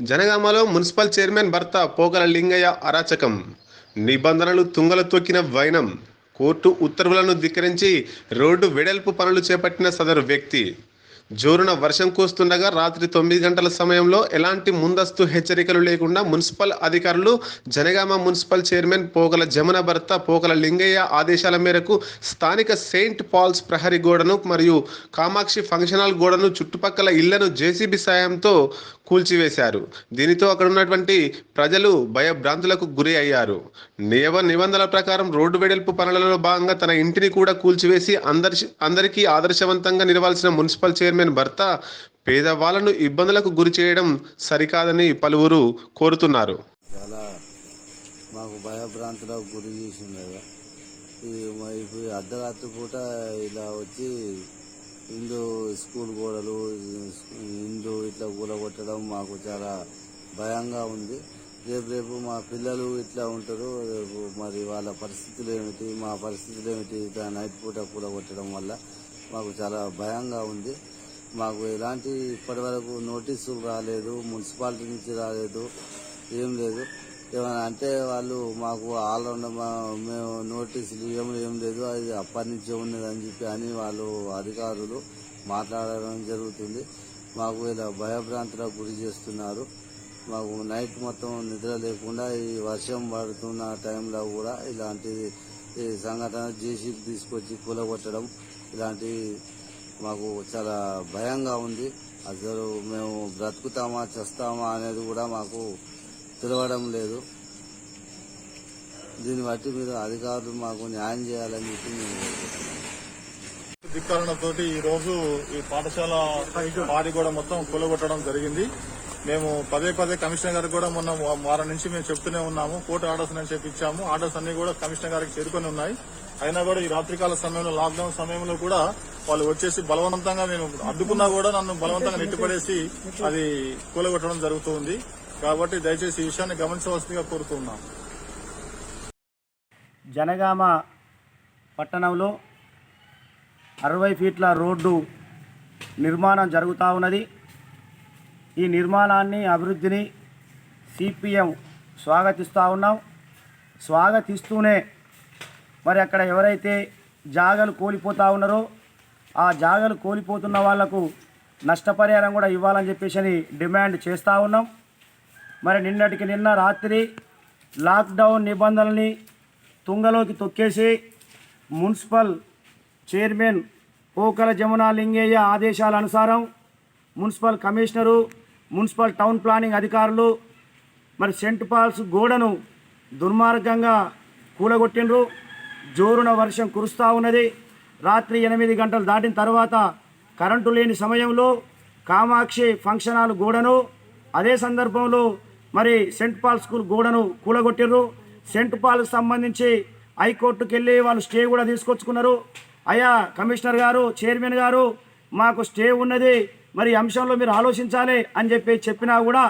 జనగామలో municipal chairman భర్త పోగల లింగయ్య అరాచకం. నిబంధనలు తుంగల తొక్కిన వైనం. కోర్టు ఉత్తర్వులను ధిక్కరించి రోడ్డు వెడల్పు పనులు చేపట్టిన సదరు వ్యక్తి. జోరున వర్షం కురుస్తుండగా రాత్రి తొమ్మిది గంటల సమయంలో ఎలాంటి ముందస్తు హెచ్చరికలు లేకుండా మున్సిపల్ అధికారులు జనగామ మున్సిపల్ చైర్మన్ పోకల జమున భర్త పోకల లింగయ్య ఆదేశాల మేరకు స్థానిక సెయింట్ పాల్స్ ప్రహరీ గోడను మరియు కామాక్షి ఫంక్షన్ హాల్ గోడను చుట్టుపక్కల ఇళ్ళను జేసీబీ సాయంతో కూల్చివేశారు. దీనితో అక్కడ ఉన్నటువంటి ప్రజలు భయభ్రాంతులకు గురి అయ్యారు. నియమ నిబంధనల ప్రకారం రోడ్డు వెడల్పు పనులలో భాగంగా తన ఇంటిని కూడా కూల్చివేసి అందరి అందరికీ ఆదర్శవంతంగా నిలవాల్సిన మున్సిపల్ చైర్మన్ భర్త పేదవాళ్ళను ఇబ్బందులకు గురి చేయడం సరికాదని పలువురు కోరుతున్నారు. చాలా మాకు భయభ్రాంతులకు గురి చేసింది ఇప్పుడు అర్ధరాత్రి పూట ఇలా వచ్చి హిందూ స్కూల్ గోడలు హిందూ ఇట్లా కూలగొట్టడం మాకు చాలా భయంగా ఉంది. రేపు రేపు మా పిల్లలు ఇట్లా ఉంటారు. రేపు మరి వాళ్ళ పరిస్థితులు ఏమిటి మా పరిస్థితులు ఏమిటి ఇట్లా నైట్ పూట కూలగొట్టడం వల్ల మాకు చాలా భయంగా ఉంది. మాకు ఎలాంటి ఇప్పటివరకు నోటీసులు రాలేదు మున్సిపాలిటీ నుంచి రాలేదు ఏం లేదు. ఏమైనా అంటే వాళ్ళు మాకు ఆల్రౌండ్ మేము నోటీసులు ఏం ఏం లేదు అది అప్పటి నుంచే ఉన్నది అని చెప్పి అని వాళ్ళు అధికారులు మాట్లాడడం జరుగుతుంది. మాకు ఇలా భయభ్రాంతులకు గురి చేస్తున్నారు. మాకు నైట్ మొత్తం నిద్ర లేకుండా ఈ వర్షం పడుతున్న టైంలో కూడా ఇలాంటి ఈ సంఘటన జేసీబీ తీసుకొచ్చి కూలగొట్టడం ఇలాంటి మాకు చాలా భయంగా ఉంది. అసలు మేము బ్రతుకుతామా చస్తామా అనేది కూడా మాకు తెలియడం లేదు. దీన్ని బట్టి మీరు అధికారులు మాకు న్యాయం చేయాలని చెప్పి మేము ధిక్కరణతోటి ఈ రోజు ఈ పాఠశాల వారి కూడా మొత్తం కూలగొట్టడం జరిగింది. మేము పదే పదే కమిషనర్ గారికి కూడా మొన్న వారం నుంచి మేము చెప్తూనే ఉన్నాము. కోర్టు ఆర్డర్స్ అని చెప్పి ఇచ్చాము ఆర్డర్స్ అన్ని కూడా కమిషనర్ గారికి చేరుకొని ఉన్నాయి. అయినా కూడా ఈ రాత్రికాల సమయంలో లాక్డౌన్ సమయంలో కూడా వాళ్ళు వచ్చేసి బలవంతంగా నేను అడ్డుకున్నా కూడా నన్ను బలవంతంగా నెట్టిపడేసి అది కూలగొట్టడం జరుగుతుంది. కాబట్టి దయచేసి ఈ విషయాన్ని గమనించవలసిందిగా కోరుతున్నాం. జనగామ పట్టణంలో అరవై ఫీట్ల రోడ్డు నిర్మాణం జరుగుతూ ఉన్నది. ఈ నిర్మాణాన్ని అభివృద్ధిని సిపిఎం స్వాగతిస్తూ ఉన్నాం. స్వాగతిస్తూనే మరి అక్కడ ఎవరైతే జాగలు కోల్పోతూ ఉన్నారో ఆ జాగలు కోల్పోతున్న వాళ్ళకు నష్టపరిహారం కూడా ఇవ్వాలని చెప్పేసి అని డిమాండ్ చేస్తూ ఉన్నాం. మరి నిన్నటికి నిన్న రాత్రి లాక్డౌన్ నిబంధనల్ని తుంగలోకి తొక్కేసి మున్సిపల్ చైర్మన్ పోకల జమునా లింగయ్య ఆదేశాల అనుసారం municipal commissioner municipal town planning అధికారులు మరి సెంట్ పాల్స్ గోడను దుర్మార్గంగా కూలగొట్టిండ్రు. జోరున వర్షం కురుస్తూ ఉన్నది. రాత్రి ఎనిమిది గంటలు దాటిన తర్వాత కరెంటు లేని సమయంలో కామాక్షి ఫంక్షన్ హాల్ గోడను. అదే సందర్భంలో మరి సెంట్ పాల్ స్కూల్ గోడను కూలగొట్టిర్రు. సెంట్ పాల్కి సంబంధించి హైకోర్టుకి వెళ్ళి వాళ్ళు స్టే కూడా తీసుకొచ్చుకున్నారు. అయ్యా కమిషనర్ గారు చైర్మన్ గారు మాకు స్టే ఉన్నది. మరి అంశంలో మీరు ఆలోచించాలి అని చెప్పి చెప్పినా కూడా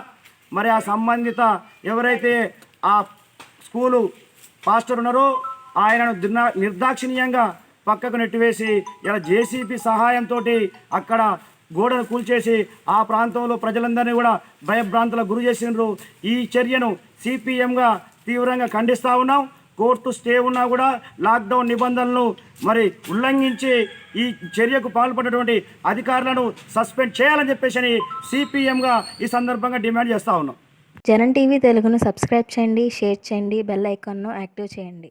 మరి ఆ సంబంధిత ఎవరైతే ఆ స్కూలు పాస్టర్ ఉన్నారో ఆయనను నిర్దాక్షిణీయంగా పక్కకు నెట్టివేసి ఇలా జేసీబీ సహాయంతో అక్కడ గోడను కూల్చేసి ఆ ప్రాంతంలో ప్రజలందరినీ కూడా భయభ్రాంతులకు గురి చేసిండ్రు. ఈ చర్యను సిపిఎంగా తీవ్రంగా ఖండిస్తూ ఉన్నాం. కోర్టు స్టే ఉన్నా కూడా లాక్డౌన్ నిబంధనలు మరి ఉల్లంఘించి ఈ చర్యకు పాల్పడినటువంటి అధికారులను సస్పెండ్ చేయాలని చెప్పేసి అని సిపిఎంగా ఈ సందర్భంగా డిమాండ్ చేస్తూ ఉన్నాం. జనం టీవీ తెలుగును సబ్స్క్రైబ్ చేయండి షేర్ చేయండి బెల్ ఐకాన్ను యాక్టివ్ చేయండి.